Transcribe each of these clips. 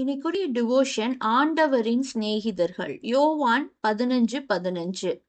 இன்னைக்குரிய devotion ஆண்டவரின் சிநேகிதர்கள். யோவான் பதினஞ்சு பதினஞ்சு.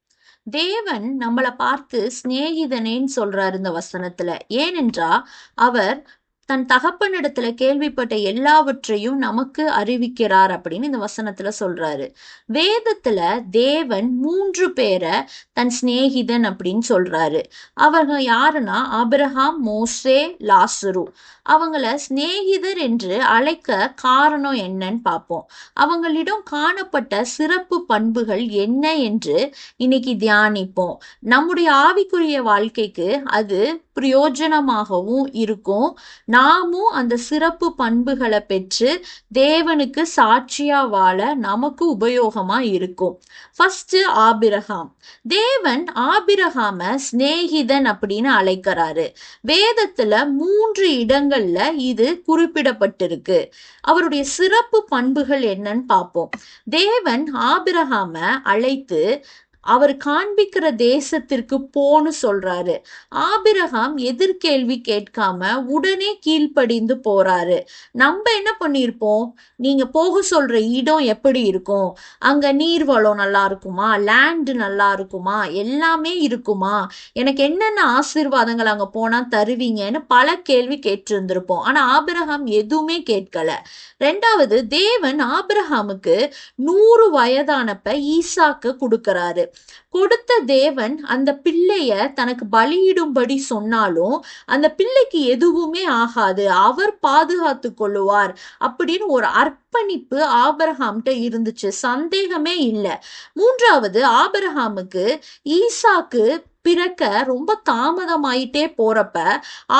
தேவன் நம்மளை பார்த்து சிநேகிதனேன்னு சொல்றாரு இந்த வசனத்துல. ஏனென்றா அவர் தன் தகப்பனிடத்துல கேள்விப்பட்ட எல்லாவற்றையும் நமக்கு அறிவிக்கிறார் அப்படின்னு இந்த வசனத்துல சொல்றாரு. வேதத்துல தேவன் மூன்று பேரை தன் சிநேகிதன் அப்படின்னு சொல்றாரு. அவங்க யாருன்னா? அபிரஹாம் மோசே லாசுரு. அவங்கள சிநேகிதர் என்று அழைக்க காரணம் என்னன்னு பார்ப்போம். அவங்களிடம் காணப்பட்ட சிறப்பு பண்புகள் என்ன என்று இன்னைக்கு தியானிப்போம். நம்முடைய ஆவிக்குரிய வாழ்க்கைக்கு அது பிரயோஜனமாகவும் இருக்கும். நாமும் அந்த சிறப்பு பண்புகளை பெற்று தேவனுக்கு சாட்சியா வாழ நமக்கு உபயோகமா இருக்கும். First Abraham. தேவன் ஆபிரகாம சிநேகிதன் அப்படின்னு அழைக்கிறாரு. வேதத்துல மூன்று இடங்கள்ல இது குறிப்பிடப்பட்டிருக்கு. அவருடைய சிறப்பு பண்புகள் என்னன்னு பார்ப்போம். தேவன் ஆபிரகாம அழைத்து அவர் காண்பிக்கிற தேசத்திற்கு போன்னு சொல்றாரு. ஆபிரகாம் எதிர்கேள்வி கேட்காம உடனே கீழ்ப்படிந்து போறாரு. நம்ம என்ன பண்ணிருப்போம் நீங்க போக சொல்ற இடம் எப்படி இருக்கும்? அங்க நீர் வளம் நல்லா இருக்குமா? லேண்டு நல்லா இருக்குமா? எல்லாமே இருக்குமா? எனக்கு என்னென்ன ஆசீர்வாதங்கள் அங்க போனா தருவீங்கன்னு பல கேள்வி கேட்டிருந்திருப்போம். ஆனா ஆபிரகாம் எதுவுமே கேட்கல. ரெண்டாவது தேவன் ஆபிரகாமுக்கு நூறு வயதானப்ப ஈசாக்கு கொடுக்கறாரு. கொடுத்த தேவன் அந்த பிள்ளைய தனக்கு பலியிடும்படி சொன்னாலும் அந்த பிள்ளைக்கு எதுவுமே ஆகாது. அவர் பாதுகாத்து கொள்ளுவார் அப்படின்னு ஒரு அர்ப்பணிப்பு ஆபரஹாம்கிட்ட இருந்துச்சு. சந்தேகமே இல்லை. மூன்றாவது ஆபரஹாமுக்கு ஈசாக்கு பிறக்க ரொம்ப தாமதமாயிட்டே போறப்ப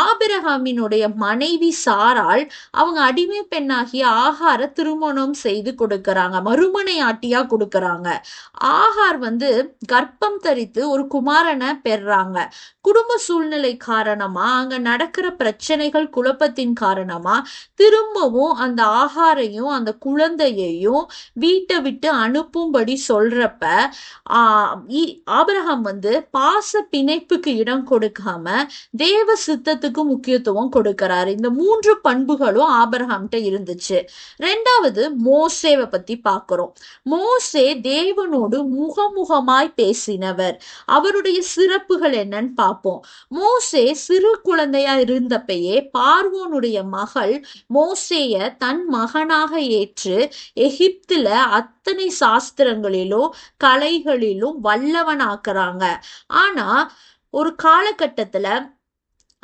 ஆபிரகாமினுடைய மனைவி சாரால் அவங்க அடிமை பெண்ணாகிய ஆகார திருமணம் செய்து கொடுக்கறாங்க. மறுமனையாட்டியா கொடுக்கறாங்க. ஆகார் வந்து கர்ப்பம் தரித்து ஒரு குமாரனை பெறாங்க. குடும்ப சூழ்நிலை காரணமா அங்க நடக்கிற பிரச்சனைகள் குழப்பத்தின் காரணமா திரும்பவும் அந்த ஆகாரையும் அந்த குழந்தையையும் வீட்டை விட்டு அனுப்பும்படி சொல்றப்ப ஆபிரகாம் வந்து பிணைப்புக்கு இடம் கொடுக்காம தேவ சித்தத்துக்கு முக்கியத்துவம் கொடுக்கிறாரு. இந்த மூன்று பண்புகளும் ஆபரகாம்கிட்ட இருந்துச்சு. ரெண்டாவது மோசேவை பத்தி பார்க்கிறோம் மோசே தேவனோடு முகமுகமாய் பேசினவர். அவருடைய சிறப்புகள் என்னன்னு பார்ப்போம் மோசே சிறு குழந்தையா இருந்தப்பயே பார்வோனுடைய மகள் மோசேய தன் மகனாக ஏற்று எகிப்துல அத்தனை சாஸ்திரங்களிலும் கலைகளிலும் வல்லவனாக்குறாங்க. ஆனா ஒரு காலகட்டத்தில்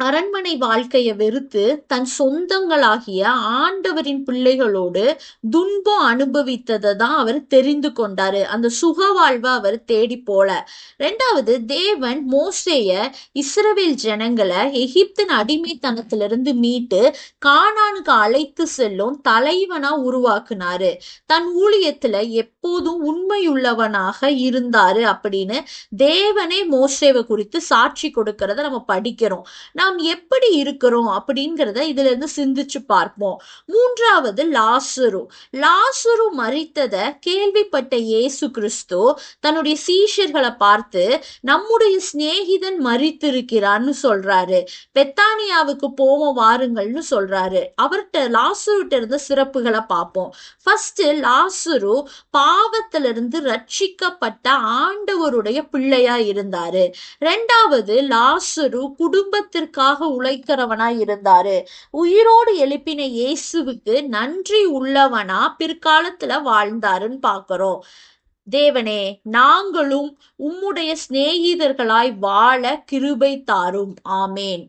அரண்மனை வாழ்க்கையை வெறுத்து தன் சொந்தங்களாகிய ஆண்டவரின் பிள்ளைகளோடு துன்பம் அனுபவித்ததை தான் அவர் தெரிந்து கொண்டாரு. அந்த சுக வாழ்வை அவர் தேடி போல. ரெண்டாவது தேவன் மோசேய இஸ்ரவேல் ஜனங்களை எகிப்தின் அடிமைத்தனத்திலிருந்து மீட்டு காணானுக்கு அழைத்து செல்லும் தலைவனா உருவாக்குனாரு. தன் ஊழியத்துல எப்போதும் உண்மையுள்ளவனாக இருந்தாரு அப்படின்னு தேவனே மோசேவை குறித்து சாட்சி கொடுக்கறத நம்ம படிக்கிறோம். நான் நாம் எப்படி இருக்கிறோம் அப்படிங்கிறத இதுல இருந்து சிந்திச்சு பார்ப்போம். மூன்றாவது லாசுரு. லாசுரு மறித்ததை கேள்விப்பட்ட இயேசு கிறிஸ்து தன்னுடைய சீஷர்களை பார்த்து நம்முடைய சிநேகிதன் மறித்திருக்கிறான்னு சொல்றாரு. பெத்தானியாவுக்கு போவோம் வாருங்கள்னு சொல்றாரு. அவர்கிட்ட லாசுருட்ட இருந்த சிறப்புகளை பார்ப்போம். ஃபர்ஸ்ட் லாசுரு பாவத்திலிருந்து ரட்சிக்கப்பட்ட ஆண்டவருடைய பிள்ளையா இருந்தாரு. ரெண்டாவது லாசுரு குடும்பத்திற்கு நமக்காக உழைக்கிறவனா இருந்தாரு உயிரோடு எழுப்பின இயேசுவுக்கு நன்றி உள்ளவனா பிற்காலத்துல வாழ்ந்தாருன்னு பாக்குறோம். தேவனே நாங்களும் உம்முடைய சிநேகிதர்களாய் வாழ கிருபை தாரும். ஆமேன்.